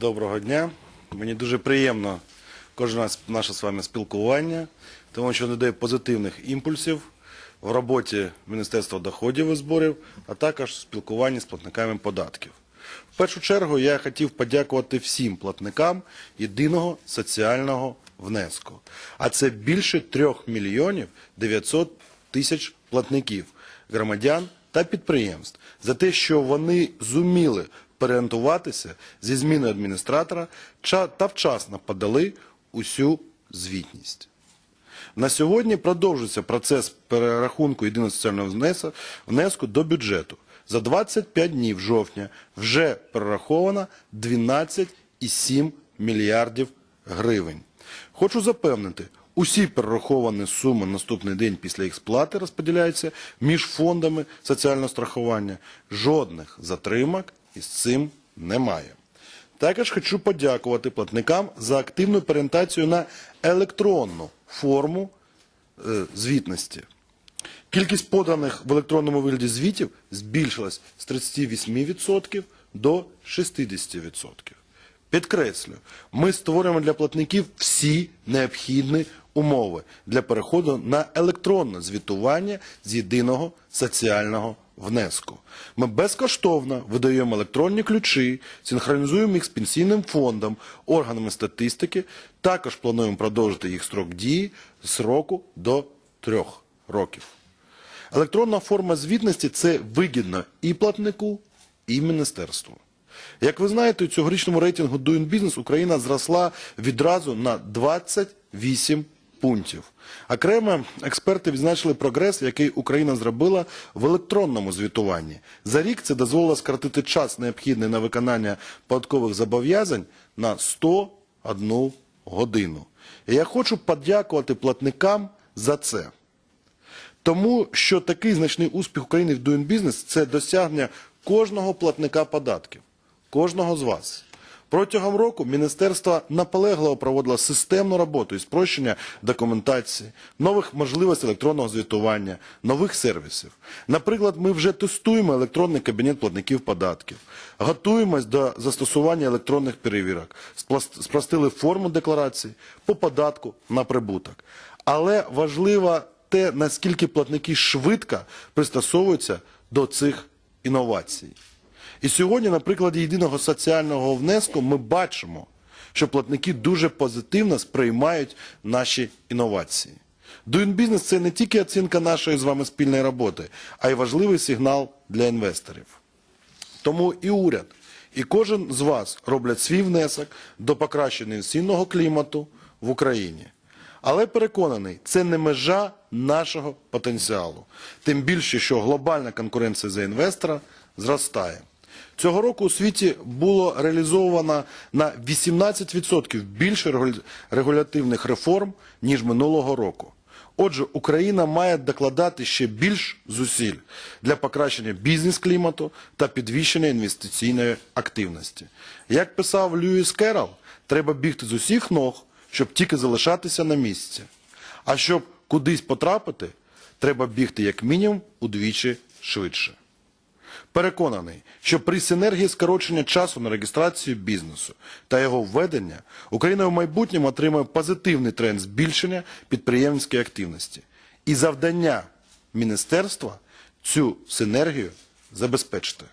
Доброго дня. Мені дуже приємно кожен раз наше з вами спілкування, тому що воно дає позитивних імпульсів в роботі Міністерства доходів і зборів, а також в спілкуванні з платниками податків. В першу чергу я хотів подякувати всім платникам єдиного соціального внеску. А це більше 3 мільйонів 900 тисяч платників, громадян та підприємств за те, що вони зуміли переорієнтуватися зі зміною адміністратора та вчасно подали усю звітність. На сьогодні продовжується процес перерахунку єдиного соціального внеску до бюджету. За 25 днів жовтня вже перераховано 12,7 мільярдів гривень. Хочу запевнити, усі перераховані суми наступний день після їх сплати розподіляються між фондами соціального страхування. Жодних затримок із цим немає. Також хочу подякувати платникам за активну переорієнтацію на електронну форму е, звітності. Кількість поданих в електронному вигляді звітів збільшилась з 38% до 60%. Підкреслю, ми створюємо для платників всі необхідні умови для переходу на електронне звітування з єдиного соціального внеску. Ми безкоштовно видаємо електронні ключі, синхронізуємо їх з пенсійним фондом, органами статистики. Також плануємо продовжити їх строк дії з року до трьох років. Електронна форма звітності це вигідно і платнику, і міністерству. Як ви знаєте, у цьогорічному рейтингу Doing Business Україна зросла відразу на 28 пунктів. Окремо експерти відзначили прогрес, який Україна зробила в електронному звітуванні. За рік це дозволило скоротити час, необхідний на виконання податкових зобов'язань, на 101 годину. І я хочу подякувати платникам за це. Тому що такий значний успіх України в Doing Business – це досягнення кожного платника податків, кожного з вас. Протягом року міністерство наполегливо проводило системну роботу із спрощення документації, нових можливостей електронного звітування, нових сервісів. Наприклад, ми вже тестуємо електронний кабінет платників податків, готуємось до застосування електронних перевірок, спростили форму декларації по податку на прибуток. Але важливо те, наскільки платники швидко пристосовуються до цих інновацій. І сьогодні, на прикладі єдиного соціального внеску, ми бачимо, що платники дуже позитивно сприймають наші інновації. Doing Business – це не тільки оцінка нашої з вами спільної роботи, а й важливий сигнал для інвесторів. Тому і уряд, і кожен з вас роблять свій внесок до покращення інвестиційного клімату в Україні. Але переконаний, це не межа нашого потенціалу. Тим більше, що глобальна конкуренція за інвестора зростає. Цього року у світі було реалізовано на 18% більше регулятивних реформ, ніж минулого року. Отже, Україна має докладати ще більш зусиль для покращення бізнес-клімату та підвищення інвестиційної активності. Як писав Льюіс Керрол, треба бігти з усіх ног, щоб тільки залишатися на місці. А щоб кудись потрапити, треба бігти як мінімум удвічі швидше. Переконаний, що при синергії скорочення часу на реєстрацію бізнесу та його введення Україна в майбутньому отримає позитивний тренд збільшення підприємницької активності. І завдання міністерства цю синергію забезпечити.